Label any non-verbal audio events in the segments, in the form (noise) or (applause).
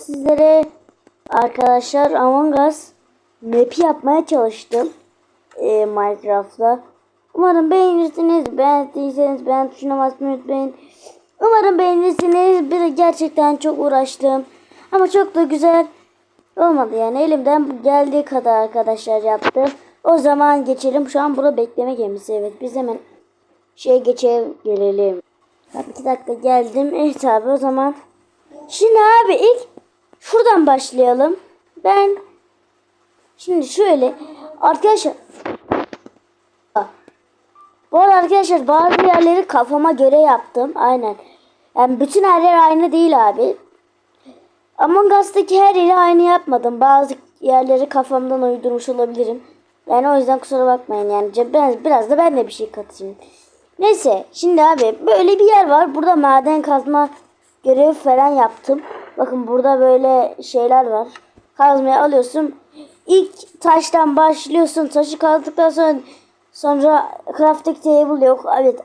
Sizlere arkadaşlar Among Us map'i yapmaya çalıştım e, Minecraft'ta. Umarım beğenirsiniz. Beğendiyseniz beğen tuşuna basmayı unutmayın. Umarım beğenirsiniz. Bir gerçekten çok uğraştım. Ama çok da güzel olmadı yani. Elimden geldiği kadar arkadaşlar yaptım. O zaman geçelim. Şu an burada bekleme gemisi. Evet biz hemen şey geçelim gelelim. Bak iki dakika geldim. Evet abi o zaman. Şimdi abi ilk şuradan başlayalım. Ben şimdi şöyle arkadaşlar bu arada arkadaşlar bazı yerleri kafama göre yaptım. Aynen. Yani bütün her yer aynı değil abi. Among Us'taki her yeri aynı yapmadım. Bazı yerleri kafamdan uydurmuş olabilirim. Yani o yüzden kusura bakmayın yani biraz, biraz da ben de bir şey katayım. Neyse şimdi abi böyle bir yer var. Burada maden kazma görevi falan yaptım. Bakın burada böyle şeyler var. Kazmaya alıyorsun. İlk taştan başlıyorsun. Taşı kazdıktan sonra sonra crafting table yok. Evet.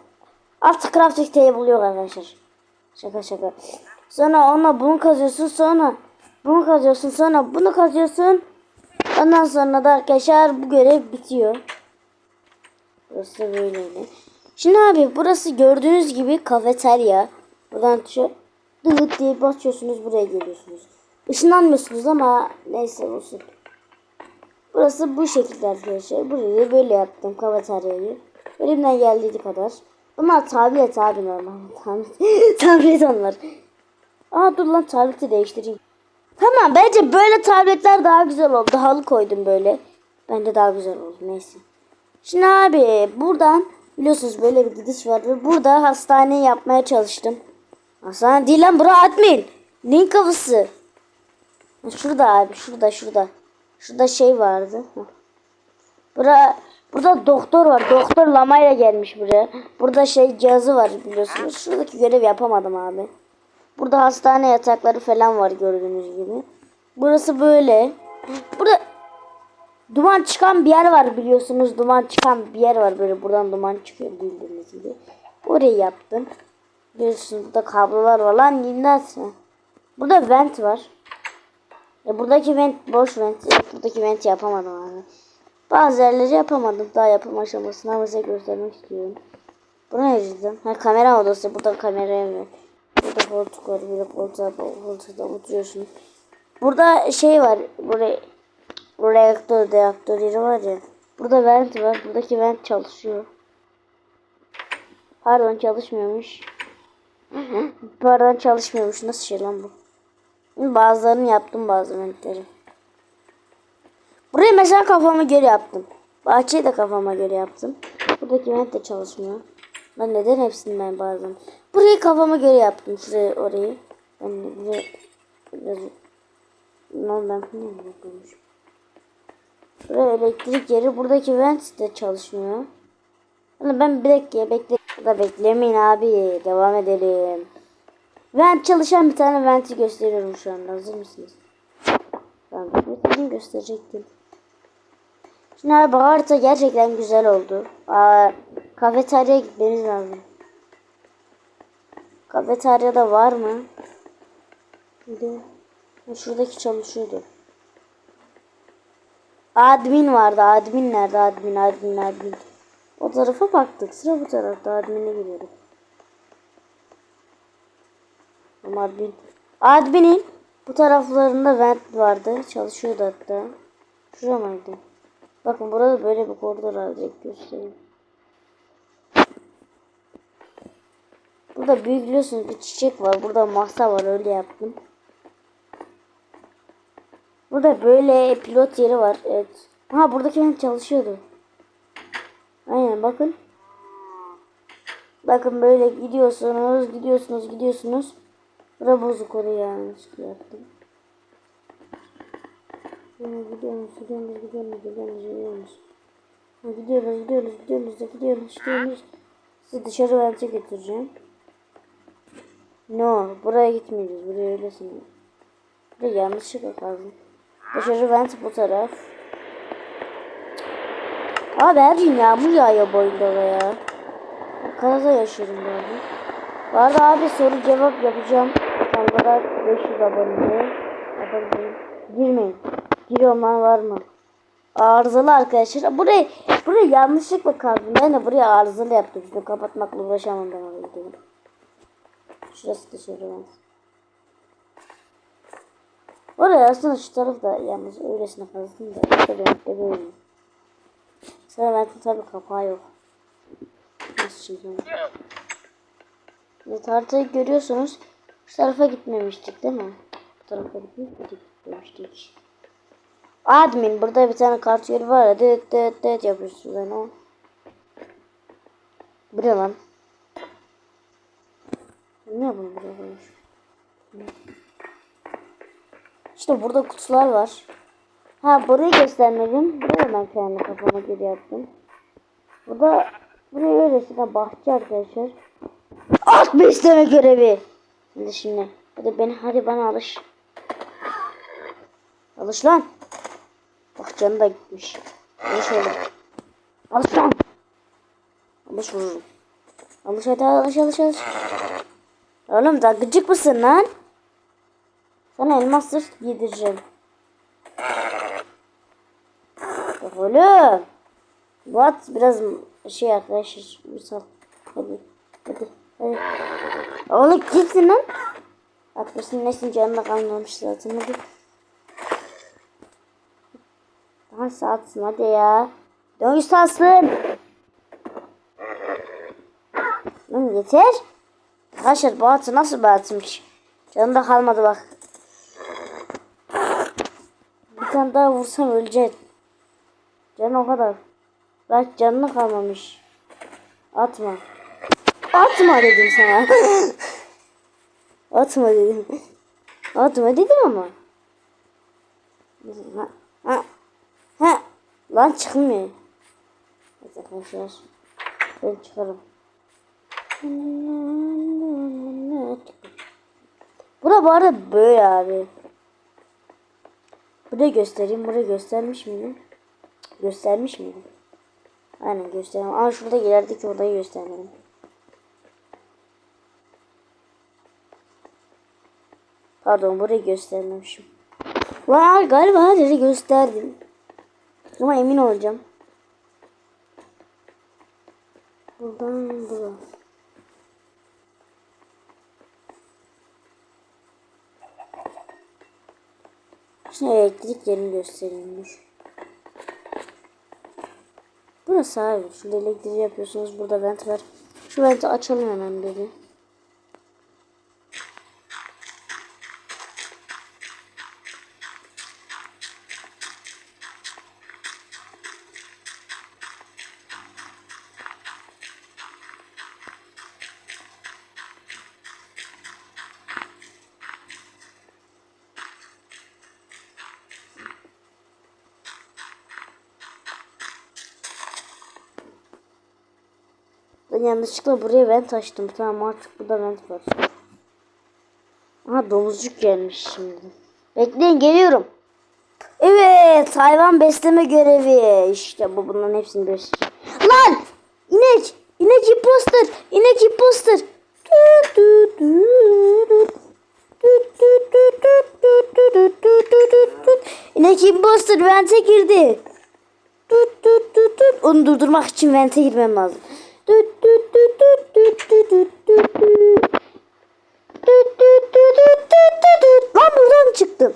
Artık crafting table yok arkadaşlar. Şaka şaka. Sonra ona bunu kazıyorsun. Sonra bunu kazıyorsun. Sonra bunu kazıyorsun. Ondan sonra da arkadaşlar bu görev bitiyor. Burası böyle. Şimdi abi burası gördüğünüz gibi kafeterya. Buradan şu dılık diye basıyorsunuz buraya geliyorsunuz. Işınlanmıyorsunuz ama neyse olsun. Burası bu şekilde arkadaşlar. Burayı böyle yaptım kafeteryayı. Elimden geldiği kadar. Bunlar tablet abi normal. (laughs) Tablet onlar. Aa dur lan tableti değiştireyim. Tamam bence böyle tabletler daha güzel oldu. Halı koydum böyle. Bence daha güzel oldu neyse. Şimdi abi buradan biliyorsunuz böyle bir gidiş var ve burada hastane yapmaya çalıştım. Hastane değil lan bura admin. Neyin kafası? Şurada abi şurada şurada. Şurada şey vardı. Bura, burada doktor var. Doktor lamayla gelmiş buraya. Burada şey cihazı var biliyorsunuz. Şuradaki görev yapamadım abi. Burada hastane yatakları falan var gördüğünüz gibi. Burası böyle. Burada duman çıkan bir yer var biliyorsunuz. Duman çıkan bir yer var böyle. Buradan duman çıkıyor bildiğiniz gibi. Orayı yaptım. Biliyorsunuz burada kablolar var lan dinlerse. Burada vent var. E buradaki vent boş vent. E, buradaki vent yapamadım abi. Bazı yerleri yapamadım. Daha yapım aşamasını ama size göstermek istiyorum. Buna ne diyeceğim? Ha kamera odası. Burada kameraya mı? Burada koltuk var. Böyle koltuğa, koltukta oturuyorsun. Burada şey var. Buraya bu reaktör, reaktör yeri var ya. Burada vent var. Buradaki vent çalışıyor. Pardon çalışmıyormuş. Pardon çalışmıyormuş. Nasıl şey lan bu? Bazılarını yaptım bazı ventleri. Burayı mesela kafama göre yaptım. Bahçeyi de kafama göre yaptım. Buradaki vent de çalışmıyor. Ben neden hepsini ben bazen. Burayı kafama göre yaptım. Şurayı orayı. Ben buraya biraz... Ne ben bunu yapıyormuşum? Buraya elektrik yeri. Buradaki vent de çalışmıyor. Yani ben bir dakika bekle. Da beklemeyin abi. Devam edelim. Vent çalışan bir tane venti gösteriyorum şu anda. Hazır mısınız? Tamam. Bekledim gösterecektim. Şimdi abi harita gerçekten güzel oldu. Aa, kafeteryaya gitmemiz lazım. Kafeteryada var mı? De şuradaki çalışıyordu. Admin vardı. Admin nerede? Admin, admin, admin. O tarafa baktık. Sıra bu tarafta. Admin'e gidiyorduk. Ama admin. Admin'in bu taraflarında vent vardı. Çalışıyordu hatta. Şurada mıydı? Bakın burada böyle bir koridor. Direkt göstereyim. Burada büyük biliyorsunuz bir çiçek var. Burada masa var. Öyle yaptım. Burada böyle pilot yeri var. Evet. Ha buradaki vent çalışıyordu. Bakın. Bakın böyle gidiyorsunuz, gidiyorsunuz, gidiyorsunuz. Bura bozuk oraya yanlışlıkla yaptım. Gidiyoruz, gidiyoruz, gidiyoruz, gidiyoruz, gidiyoruz, gidiyoruz. Gidiyoruz, gidiyoruz, gidiyoruz, gidiyoruz, gidiyoruz. Sizi dışarı vente götüreceğim. No, buraya gitmeyeceğiz. Buraya öylesin. Buraya yanlışlıkla kaldım. Dışarı vent bu taraf. Abi her gün yağmur yağıyor boyunda ya. Kanada yaşıyorum arada. Bu arada abi soru cevap yapacağım. Kanada 500 abone. Yapabilirim. Girmeyin. Giriyorum lan var mı? Arızalı arkadaşlar. Burayı burayı yanlışlıkla kazdım. Ben de buraya arızalı yaptım. Şunu kapatmakla uğraşamam ben oraya gidiyorum. Şurası dışarı ben. Oraya aslında şu taraf da yalnız öylesine kazdım da. İşte ben de böyle. Bende tabi kapağı yok. Nasıl şimdi? Evet haritayı görüyorsunuz. Şu tarafa gitmemiştik değil mi? Bu tarafa gitmemiştik. Gitmemiştik. Admin burada bir tane kart yeri var ya. Dıt dıt dıt yapıyorsun ben o. Bu ne lan? Ne yapayım buraya? İşte burada kutular var. Ha burayı göstermedim. Buraya ben kendi kafama göre yaptım. Burada buraya öylesine bahçe arkadaşlar. At besleme görevi. Hadi şimdi. Hadi beni hadi bana alış. Alış lan. Bak canı da gitmiş. Alış oğlum. Alış lan. Alış vururum. Alış hadi alış alış alış. Oğlum da gıcık mısın lan? Sana elmas sırt giydireceğim. Bak oğlum. Bu at biraz şey arkadaşlar. Misal. Hadi. Hadi. Hadi. Oğlum kimsin lan? Atmasın nesin canına kalmamış zaten hadi. Daha saatsın hadi ya. Dön saatsın. Lan yeter. Arkadaşlar bu atı nasıl bir atmış? Canında kalmadı bak. Bir tane daha vursam ölecek. Canı o kadar. Bak canına kalmamış. Atma. Atma dedim sana. Atma dedim. Atma dedim ama. Ha, ha, ha. Lan çıkmıyor. Evet arkadaşlar. Ben çıkarım. Bura bu arada böyle abi. Burayı göstereyim. Burayı göstermiş miydim? Göstermiş miydim? Aynen göstereyim. Ama şurada ilerideki odayı göstermedim. Pardon burayı göstermemişim. Var galiba her yeri gösterdim. Ama emin olacağım. Buradan buraya. Şimdi elektrik yerini göstereyim dur. Burası abi. Şurada elektriği yapıyorsunuz. Burada vent var. Şu venti açalım hemen dedi. Ben yanlışlıkla buraya vent açtım. Tamam artık burada vent var. Aha domuzcuk gelmiş şimdi. Bekleyin geliyorum. Evet hayvan besleme görevi. İşte bu bunların hepsini bir Lan! İnek! İnek imposter! İnek imposter! İnek imposter vente girdi. Onu durdurmak için vente girmem lazım. Lan buradan çıktım.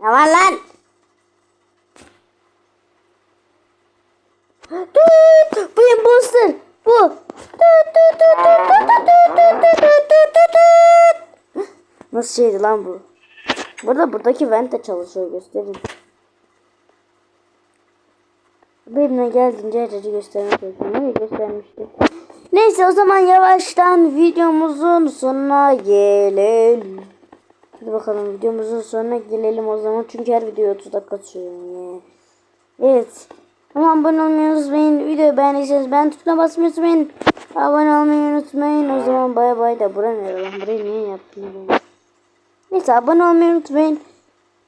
Ne var lan? Hayır bu ısır. Bu. Nasıl şeydi lan bu? Burada buradaki vent de çalışıyor göstereyim. Benimle geldiğince herkese göstermek gerekiyor. göstermiştim. Neyse o zaman yavaştan videomuzun sonuna gelelim. Hadi bakalım videomuzun sonuna gelelim o zaman. Çünkü her video 30 dakika sürüyor. Evet. Ama abone olmayı unutmayın. Videoyu beğendiyseniz ben tuşuna basmayı unutmayın. Abone olmayı unutmayın. O zaman bay bay da bura ne lan? Burayı niye yaptın? Neyse abone olmayı unutmayın.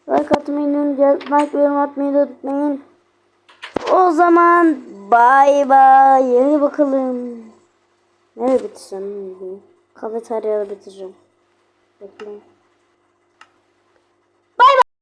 Like atmayı unutmayın. Like yorum atmayı da unutmayın. O zaman bay bay. Yeni bakalım. Nereye bitireceğim? Kafeteryada bitireceğim. Bekleyin.